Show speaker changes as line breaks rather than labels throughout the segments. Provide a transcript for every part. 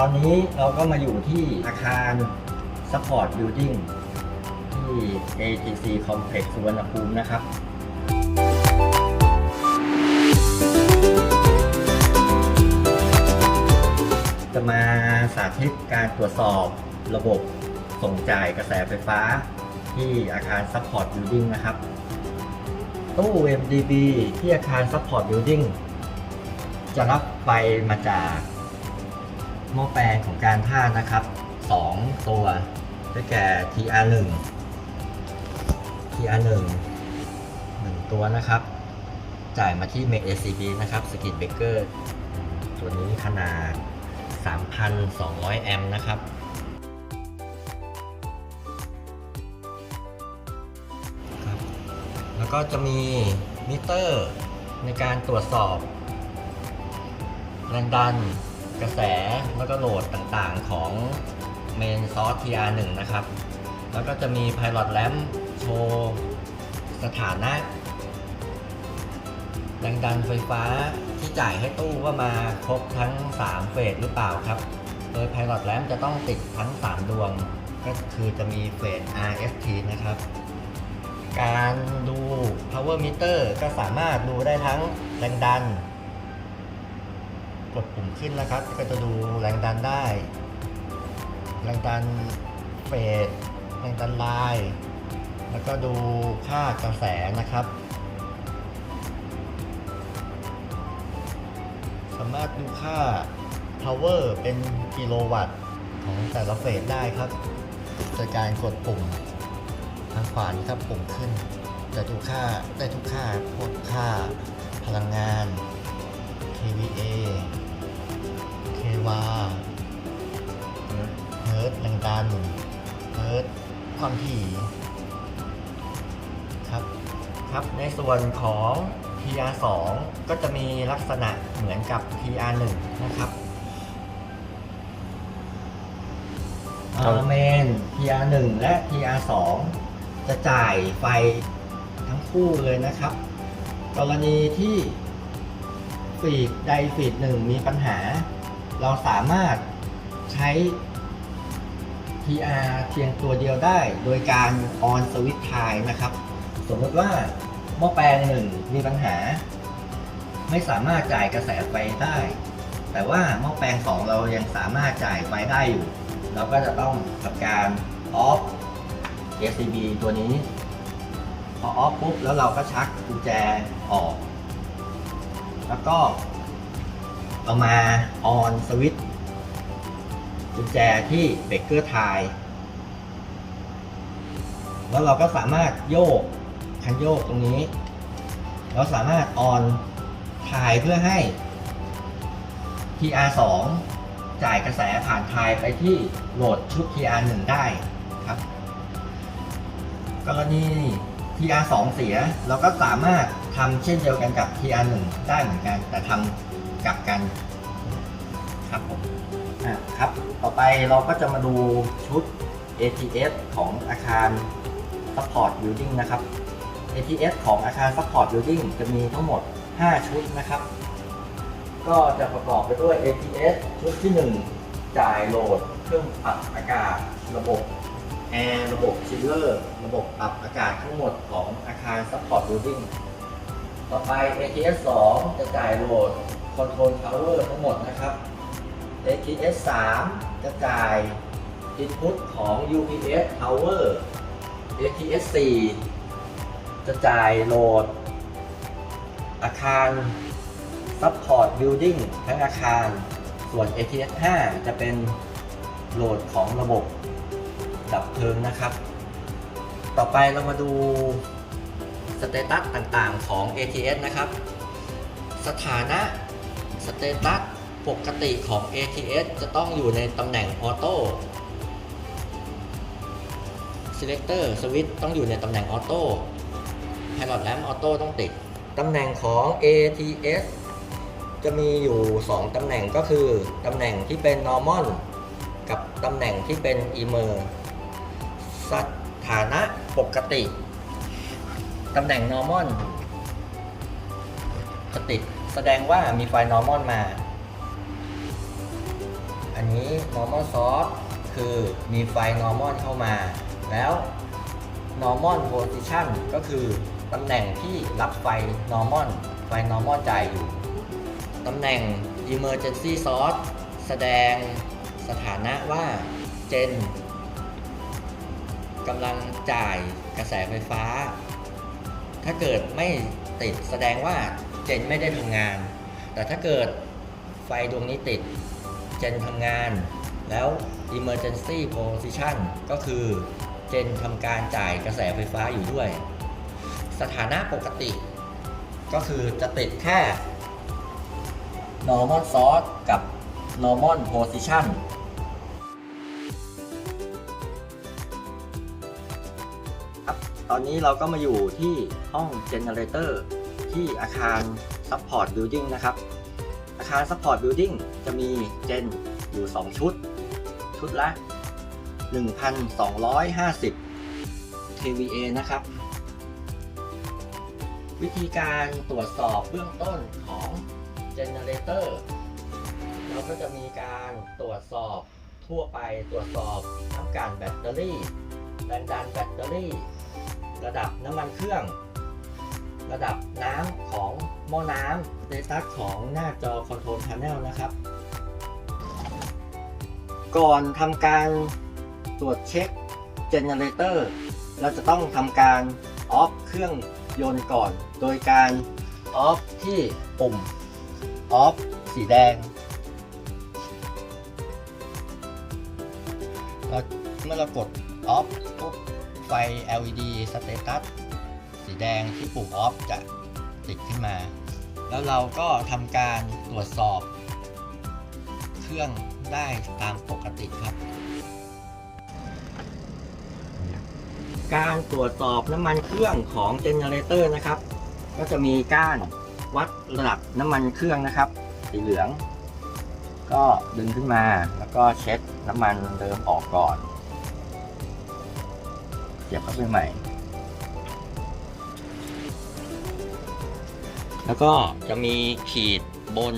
ตอนนี้เราก็มาอยู่ที่อาคาร Support Building ที่ ATC Complex สุวรรณภูมินะครับ จะมาสาธิตการตรวจสอบระบบส่งจ่ายกระแสไฟฟ้าที่อาคาร Support Building นะครับ ตู้ MDB ที่อาคาร Support Building จะรับไฟมาจาก หม้อแปลงของการท่านะครับ 2 ตัวได้แก่ TR1 TR1 1 ตัวนะครับ จ่ายมาที่ Make ACB นะครับ Skid Breaker ตัวนี้ขนาด 3,200 แอมป์นะครับแล้วก็จะมีมิเตอร์ในการตรวจสอบแรงดัน กระแสแล้วก็โหลดต่างๆของเมนซอส TR1 นะครับ แล้วก็จะมี Pilot Lamp โชว์สถานะแรงดันไฟฟ้าที่จ่ายให้ตู้ว่ามาครบทั้ง 3 เฟสหรือเปล่าครับ โดย Pilot Lamp จะต้องติดทั้ง 3 ดวง ก็คือจะมีเฟส RST นะครับ การดู power meter ก็สามารถดูได้ทั้งแรงดัน ดปุ่มขึ้นนะครับ ก็จะดูแรงดันได้ แรงดันเฟสแรงดันไลน์แล้วก็ดูค่ากระแสนะครับ สามารถดูค่า power เป็นกิโลวัตต์ของแต่ละเฟสได้ครับโดยการกดปุ่มทางขวานี้ครับปุ่มขึ้น จะดูค่าได้ทุกค่าพวกค่าพลังงาน kVA kW เฮิร์ตแรงดันเฮิร์ตความถี่ครับครับ ในส่วนของ PR2 ก็จะมีลักษณะเหมือนกับ PR1 นะครับเมน PR1 และ PR2 จะจ่ายไฟทั้งคู่เลยนะครับ กรณีที่ฟีดใดฟีดหนึ่งมีปัญหา เราสามารถใช้ PR เพียงตัวเดียวได้ โดยการ on switch tie นะครับ สมมติว่าหม้อแปลงหนึ่งมีปัญหา ไม่สามารถจ่ายกระแสไฟได้ แต่ว่าหม้อแปลงสองเรายังสามารถจ่ายไฟได้อยู่ เราก็จะต้องทำการ off SCB ตัวนี้ พอ off ปุ๊บแล้วเราก็ชักกุญแจออก แล้วก็ เอามา on switch กุญแจที่เบรกเกอร์ไทแล้วเราก็สามารถโยกคันโยกตรงนี้ เราสามารถ on ถ่ายเพื่อให้ TR2 จ่ายกระแสผ่านทายไปที่โหลดชุด TR1 ได้ครับ กรณี TR2 เสียเราก็สามารถทำเช่นเดียวกันกับ TR1 ได้เหมือนกัน แต่ทำ กลับกันครับผมอะครับต่อไปเราก็จะมาดูชุด ATS ของอาคาร Support Building นะครับ ATS ของอาคาร Support Building จะมีทั้งหมด 5 ชุดนะครับ ก็จะประกอบไปด้วย ATS ชุดที่ 1 จ่ายโหลด เครื่องปรับอากาศ ระบบแอร์ระบบชิลเลอร์ระบบปรับอากาศทั้งหมดของอาคาร Support Building ต่อไป ATS 2 จะจ่ายโหลด Control Tower ทั้งหมดนะครับ ATS 3จะจ่าย Input ของ UPS Power ATS 4จะจ่ายโหลด อาคาร Support Building ทั้งอาคาร ส่วน ATS 5จะเป็นโหลดของระบบดับเพลิงนะครับ ต่อไปเรามาดูสเตตัสต่างๆของ ATS นะครับ สถานะ สเตตัสปกติของ ATS จะต้องอยู่ในตำแหน่งออโต้ Selector Switch ต้องอยู่ในตำแหน่งออโต้ Pilot Lamp ออโต้ต้องติด ตำแหน่งของ ATS จะมีอยู่ 2 ตำแหน่งก็คือ ตำแหน่งที่เป็น normal กับตำแหน่งที่เป็น emer สถานะปกติ ตำแหน่ง normal จะติด แสดงว่ามีไฟ normal มา อันนี้ normal source คือมีไฟ normal เข้ามา แล้ว normal position ก็คือตำแหน่งที่รับไฟ normal ไฟ normal จ่ายอยู่ ตำแหน่ง emergency source แสดงสถานะว่าเจนกำลังจ่ายกระแสไฟฟ้า ถ้าเกิดไม่ติดแสดงว่า เจนไม่ได้ทำงาน แต่ถ้าเกิดไฟดวงนี้ติด เจนทำงาน แล้ว emergency position ก็คือเจนทำการจ่ายกระแสไฟฟ้าอยู่ด้วย สถานะปกติ ก็คือจะติดแค่ normal source กับ normal position ครับ ตอนนี้เราก็มาอยู่ที่ห้อง generator ที่อาคาร support building นะครับ อาคาร support building จะมีเจนอยู่ 2 ชุด ชุดละ 1,250 kVA นะครับ วิธีการตรวจสอบเบื้องต้นของ generator เราก็จะมีการตรวจสอบทั่วไปตรวจสอบน้ำการแบตเตอรี่แรงดันแบตเตอรี่ ระดับน้ำมันเครื่อง ระดับน้ำของหม้อน้ำสเตตัสของหน้าจอคอนโทรลพา n e l นะครับ ก่อนทำการตรวจเช็คเจเนเรเตอร์เราจะต้องทำการออฟเครื่องยนต์ก่อน โดยการออฟที่ปุ่มออฟสีแดงเมื่อเรากดออฟปุ๊บไฟ LED สเตตั สีแดงที่ปุ่มออฟจะติดขึ้นมา แล้วเราก็ทำการตรวจสอบเครื่องได้ตามปกติครับ การตรวจสอบน้ำมันเครื่องของเจเนเรเตอร์นะครับ ก็จะมีก้านวัดระดับน้ำมันเครื่องนะครับ สีเหลือง ก็ดึงขึ้นมาแล้วก็เช็ดน้ำมันเดิมออกก่อนเสียบเข้าไปใหม่ แล้วก็จะมีขีดบน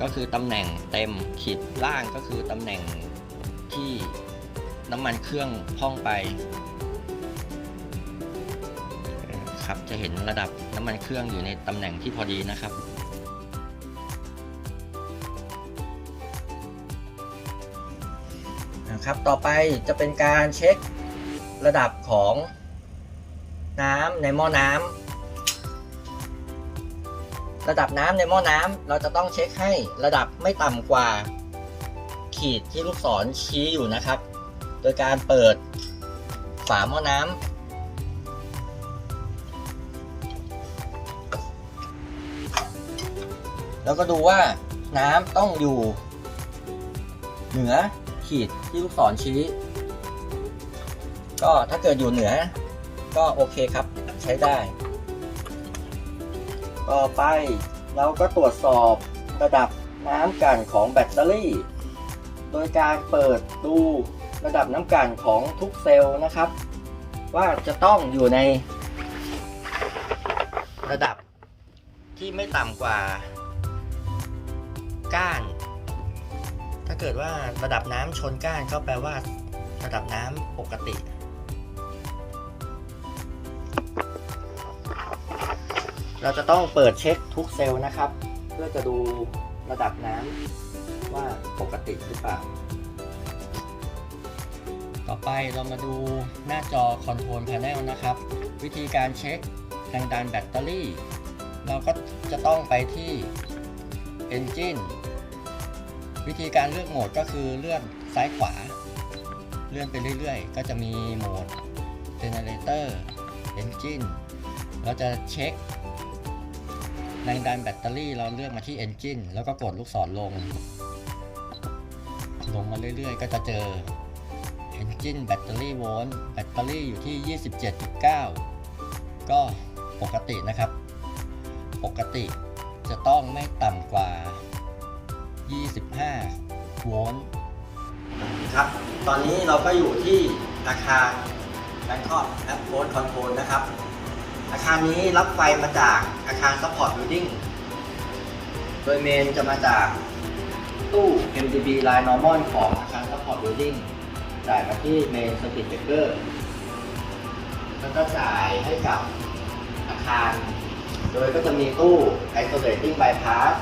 ก็คือตำแหน่งเต็มขีดล่างก็คือตำแหน่งที่น้ำมันเครื่องพ่องไปครับจะเห็นระดับน้ำมันเครื่องอยู่ในตำแหน่งที่พอดีนะครับนะครับ ต่อไปจะเป็นการเช็คระดับของน้ำในหม้อน้ำ ระดับน้ำในหม้อน้ำเราจะต้องเช็คให้ระดับไม่ต่ำกว่า ขีดที่ลูกศรชี้อยู่นะครับ โดยการเปิดฝาหม้อน้ำแล้วก็ดูว่าน้ำต้องอยู่ เหนือขีดที่ลูกศรชี้ ก็ถ้าเกิดอยู่เหนือ ก็โอเคครับใช้ได้ ต่อไป เราก็ตรวจสอบระดับน้ำกันของแบตเตอรี่ โดยการเปิดดูระดับน้ำกันของทุกเซลล์นะครับ ว่าจะต้องอยู่ใน ระดับที่ไม่ต่ำกว่าก้าน ถ้าเกิดว่าระดับน้ำชนก้านก็แปลว่าระดับน้ำปกติ เราจะต้องเปิดเช็คทุกเซลล์นะครับ เพื่อจะดูระดับน้ำว่าปกติหรือเปล่า ต่อไปเรามาดูหน้าจอคอนโทรลพา n e l นะครับ วิธีการเช็คแรงดันแบตเตอรี่ เราก็จะต้องไปที่ Engine วิธีการเลือกโหมดก็คือเลื่อนซ้ายขวา เลื่อนไปเรื่อยๆ ก็จะมีโหมด Generator Engine เราจะเช็ค แรงดันแบตเตอรี่เราเลือกมาที่ Engine แล้วก็กดลูกศรลง ลงมาเรื่อยๆ ก็จะเจอ Engine Battery Volt แบตเตอรี่อยู่ที่ 27.9 ก็ปกตินะครับ ปกติจะต้องไม่ต่ำกว่า 25 โวลต์ครับ ตอนนี้เราก็อยู่ที่อาคาร Bangkok Airport Control นะครับ อาคารนี้รับไฟมาจากอาคาร Support Building โดยเมนจะมาจากตู้ MDB Line Normal ของอาคาร Support Building จ่ายมาที่ Main Circuit Breaker แล้วก็จ่ายให้กับอาคาร โดยก็จะมีตู้ Isolating Bypass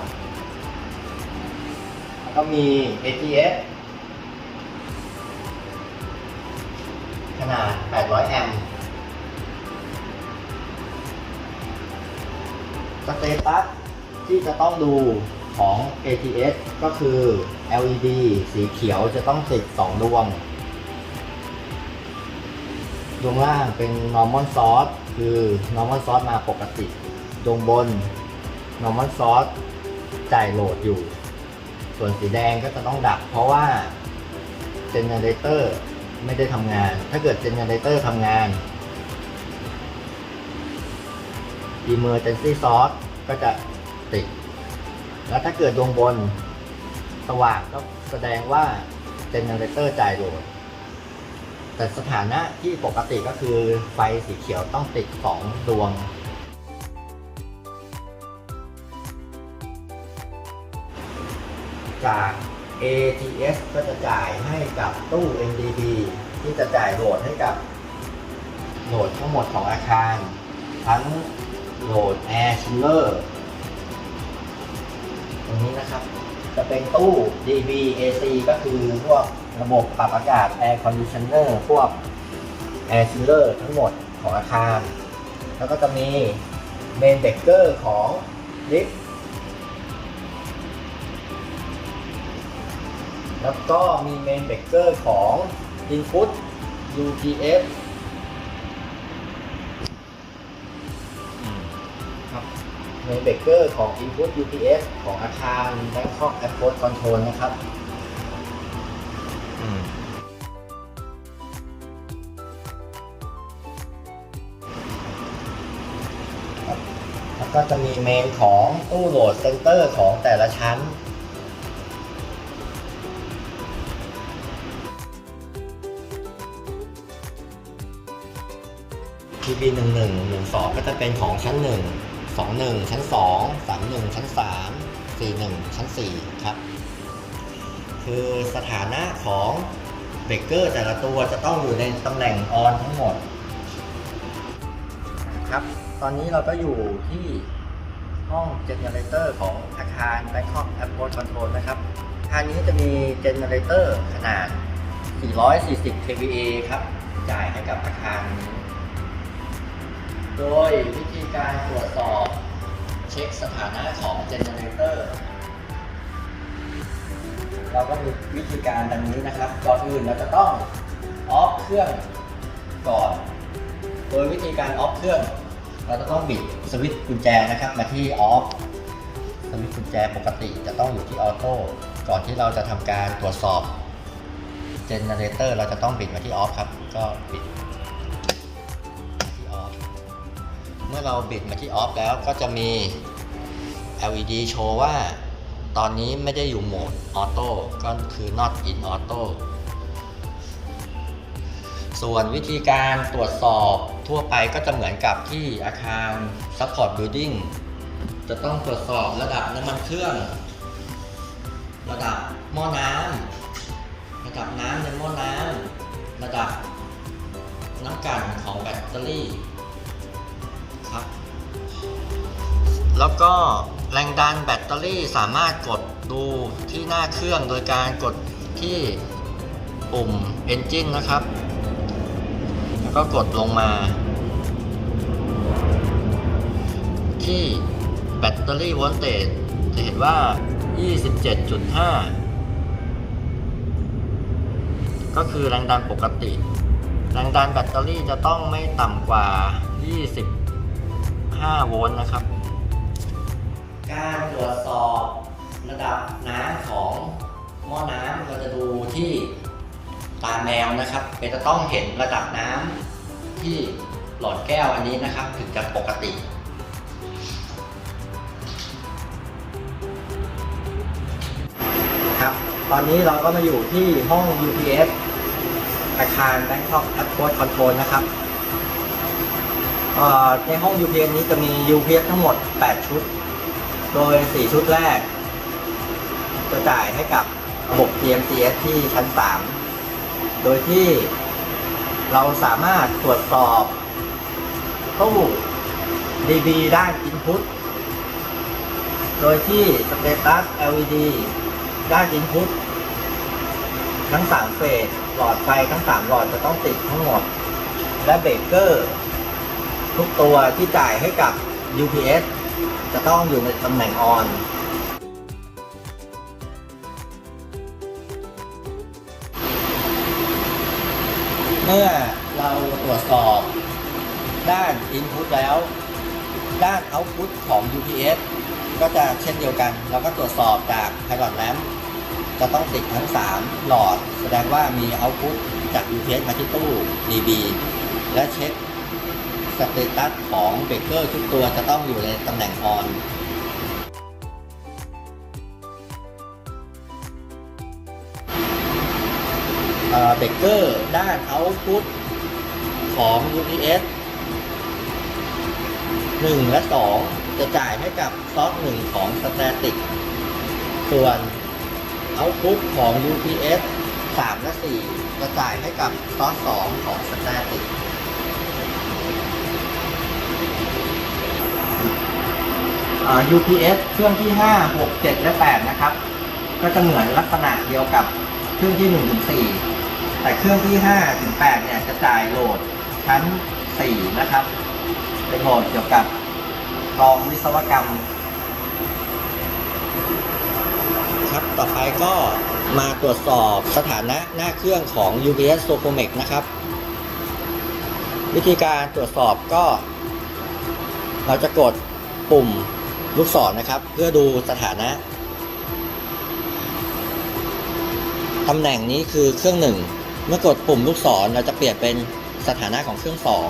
แล้วก็มี ATS ขนาด 800 แอมป์ สเตตัสที่จะต้องดูของ ATS ก็คือ LED สีเขียวจะต้องติด 2 ดวง ดวงล่างเป็น normal source คือ normal source มาปกติ ดวงบน normal source จ่ายโหลดอยู่ ส่วนสีแดงก็จะต้องดับ เพราะว่า generator ไม่ได้ทำงาน ถ้าเกิด generator ทำงาน emergency source ก็จะติด แล้วถ้าเกิดดวงบนสว่างก็แสดงว่า generator จ่ายโหลด แต่สถานะที่ปกติก็คือไฟสีเขียวต้องติด2ดวง จาก ATS ก็จะจ่ายให้กับตู้ MDB ที่จะจ่ายโหลดให้กับโหลดทั้งหมดของอาคาร ทั้ง โหลด Air Chiller ตรงนี้นะครับ จะเป็นตู้ DB AC ก็คือพวกระบบปรับอากาศ Air Conditioner พวก Air Chiller ทั้งหมดของอาคาร แล้วก็จะมี Main Breaker ของลิฟต์แล้วก็มีเมนเบเกอร์ของ Input UPS เมนเบเกอร์ของ Input UPS ของอาคาร Bangkok Airport Control นะครับอืมแล้วก็จะมีเมนของตู้โหลดเซนเตอร์ของแต่ละชั้น TB หนึ่งหนึ่งหนึ่งสองก็จะเป็นของชั้นหนึ่ง สองหนึ่งชั้นสองสามหนึ่งชั้นสามสี่หนึ่งชั้นสี่ครับ คือสถานะของเบรกเกอร์แต่ละตัวจะต้องอยู่ในตำแหน่งออนทั้งหมด ครับ ตอนนี้เราก็อยู่ที่ห้องเจเนเรเตอร์ของอาคาร Bangkok Airport Control นะครับ อาคารนี้จะมีเจเนเรเตอร์ขนาด 440 kVA ครับ จ่ายให้กับอาคารนี้ โดยวิธีการตรวจสอบเช็คสถานะของเจเนเรเตอร์เราก็มีวิธีการดังนี้นะครับ ก่อนอื่นเราจะต้องออฟเครื่องก่อน โดยวิธีการออฟเครื่อง เราจะต้องบิดสวิตช์กุญแจนะครับ มาที่ออฟสวิตช์กุญแจปกติจะต้องอยู่ที่ออโต้ก่อนที่เราจะทำการตรวจสอบเจเนเรเตอร์เราจะต้องบิดมาที่ออฟครับ ก็บิด มื่อเราบิดมาที่ออฟแล้วก็จะมี LED โชว์ว่า ตอนนี้ไม่ได้อยู่โหมดออโต้ก็คือ not in auto ส่วนวิธีการตรวจสอบทั่วไปก็จะเหมือนกับที่อาคาร support building จะต้องตรวจสอบระดับน้ำมันเครื่อง ระดับหม้อน้ำระดับน้ำในหม้อน้ำระดับน้ำกันของแบตเตอรี่ ครับ แล้วก็แรงดันแบตเตอรี่สามารถกดดูที่หน้าเครื่องโดยการกดที่ปุ่ม Engine นะครับ แล้วก็กดลงมา ที่แบตเตอรี่โวลเตจจะเห็นว่า 27.5 ก็คือแรงดันปกติ แรงดันแบตเตอรี่จะต้องไม่ต่ำกว่า 20 25โวลต์นะครับ การตรวจสอบระดับน้ำของหม้อน้ำเราจะดูที่ตาแมวนะครับเป็นจะต้องเห็นระดับน้ำที่หลอดแก้วอันนี้นะครับ ถึงจะปกติครับตอนนี้เราก็มาอยู่ที่ห้อง UPS อาคาร Bangkok Airport Control นะครับเอ่อ ในห้อง UPS นี้จะมี UPS ทั้งหมด 8 ชุด โดย 4 ชุดแรก จะจ่ายให้กับระบบ TMCS ที่ชั้น 3 โดยที่เราสามารถตรวจสอบตู้ DB ด้าน Input โดยที่สเตตัส LED ด้าน Input ทั้ง 3 เฟสหลอดไฟทั้ง 3 หลอดจะต้องติดทั้งหมด และเบรกเกอร์ ทุกตัวที่จ่ายให้กับ UPS จะต้องอยู่ในตำแหน่งออนเมื่อเราตรวจสอบด้าน Input แล้ว ด้าน Output ของ UPS ก็จะเช่นเดียวกัน เราก็ตรวจสอบจาก Pilot Lamp จะต้องติดทั้ง 3 หลอด แสดงว่ามี Output จาก UPS มาที่ตู้ DB และเช็ค สเตตัสของเบเกอร์ทุกตัวจะต้องอยู่ในตำแหน่งออนเบเกอร์ด้าน Output ของ UPS 1 และ 2 จะจ่ายให้กับซอส1ของ Static ส่วน Output ของ UPS 3 และ 4 จะจ่ายให้กับซอส2ของ Static อ่า UPS เครื่องที่ 5 6 7 และ 8 นะครับ ก็จะเหมือนลักษณะเดียวกับเครื่องที่1ถึง4แต่เครื่องที่5ถึง8เนี่ยจะจ่ายโหลดชั้น 4 นะครับ เป็นโหมดเกี่ยวกับกองวิศวกรรม ครับต่อไปก็มาตรวจสอบสถานะหน้าเครื่องของ UPS s o c o m e x นะครับ วิธีการตรวจสอบก็ เราจะกดปุ่ม ลูกศรนนะครับ เพื่อดูสถานะตำแหน่งนี้คือเครื่องหนึ่งเมื่อกดปุ่มลูกศรเราจะเปลี่ยนเป็นสถานะของเครื่องสอง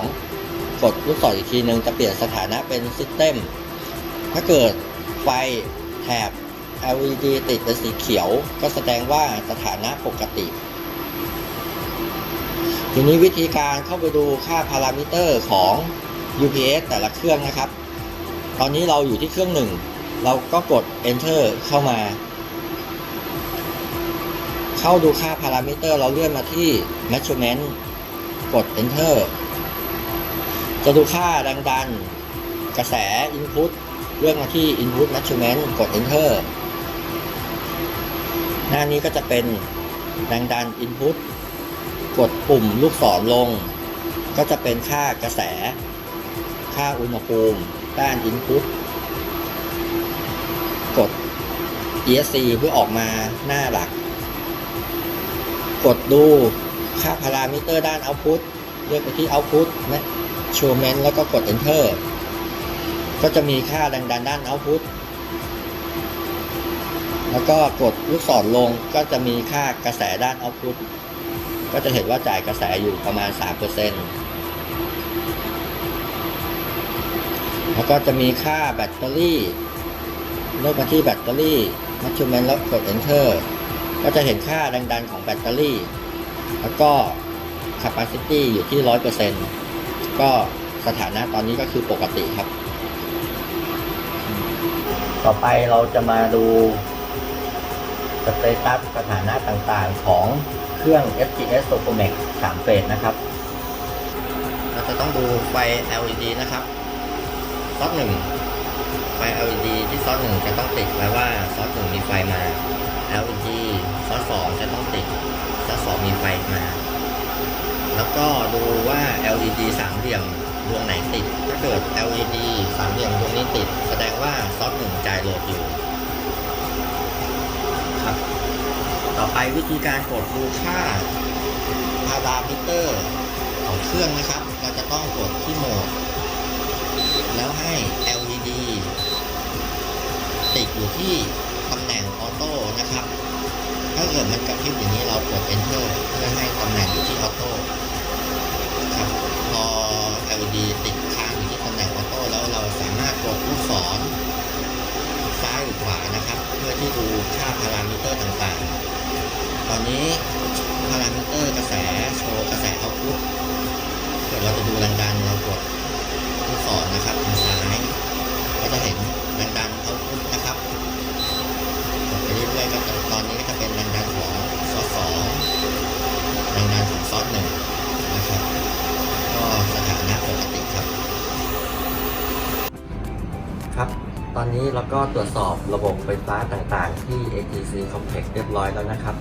กดลูกศรอีกทีหนึ่งจะเปลี่ยนสถานะเป็น System ถ้าเกิดไฟแถบ LED ติดเป็นสีเขียว ก็แสดงว่าสถานะปกติ ทีนี้วิธีการเข้าไปดูค่าพารามิเตอร์ของ UPS แต่ละเครื่องนะครับ ตอนนี้เราอยู่ที่เครื่องหนึ่ง เราก็กด enter เข้ามา เข้าดูค่าพารามิเตอร์เราเลื่อนมาที่ measurement กด enter จะดูค่าแรงดัน กระแส input เลื่อนมาที่ input measurement กด enter หน้านี้ก็จะเป็นแรงดัน input กดปุ่มลูกศรลง ก็จะเป็นค่ากระแส ค่าอุณหภูมิ ด้าน input กด ESC เพื่อออกมาหน้าหลัก กดดูค่าพารามิเตอร์ด้าน output เลือกไปที่ output measurement แล้วก็กด enter ก็จะมีค่าแรงดันด้าน output แล้วก็กดลูกศรลงก็จะมีค่ากระแสด้าน output ก็จะเห็นว่าจ่ายกระแสอยู่ประมาณ 3% แล้วก็จะมีค่าแบตเตอรี่เลือกมาที่แบตเตอรี่ measurement แล้วกด enter ก็จะเห็นค่าแรงดันของแบตเตอรี่ แล้วก็ capacity อยู่ที่ 100%ก็สถานะตอนนี้ก็คือปกติครับ ต่อไปเราจะมาดูสเตตัสสถานะต่างๆของเครื่อง FGS s o c o m e x 3เฟสนะครับ เราจะต้องดูไฟ LED นะครับ ซอสหนึ่งไฟ LED ที่ซอสหนึ่งจะต้องติดแปลว่าซอสหนึ่งมีไฟมา LED ซอสสองจะต้องติดซอสสองมีไฟมา แล้วก็ดูว่า LED สามเหลี่ยมดวงไหนติด ถ้าเกิด LED สามเหลี่ยมดวงนี้ติด แสดงว่าซอสหนึ่งจ่ายโหลดอยู่ครับต่อไปวิธีการกดดูค่าพารามิเตอร์ของเครื่องนะครับ เราจะต้องกดที่โหมด แล้วให้ LED ติดอยู่ที่ตำแหน่งออโต้นะครับ ถ้าเกิดมันกระพริบอย่างนี้เรากด enter เพื่อให้ตำแหน่งอยู่ที่ออโต้ครับพอ LED ติดค้างอยู่ที่ตำแหน่งออโต้แล้วเราสามารถกดลูกศรซ้ายหรือขวานะครับ เพื่อที่ดูค่าพารามิเตอร์ต่างๆ ตอนนี้พารามิเตอร์กระแสโชว์กระแสเอาพุทเกิดเราจะดูแรงดันเรากด สอนนะครับสางซ้ายก็จะเห็นแรงดันเขาพุทนะครับไปเรื่อยๆก็ตอนนี้ก็จะเป็นแรงดันของซอสสองแรงดันของซอสหนึ่งนะครับ ก็สถานะปกติครับ ครับ ตอนนี้เราก็ตรวจสอบระบบไฟฟ้าต่างๆ ที่ ATC Complex เรียบร้อยแล้วนะครับ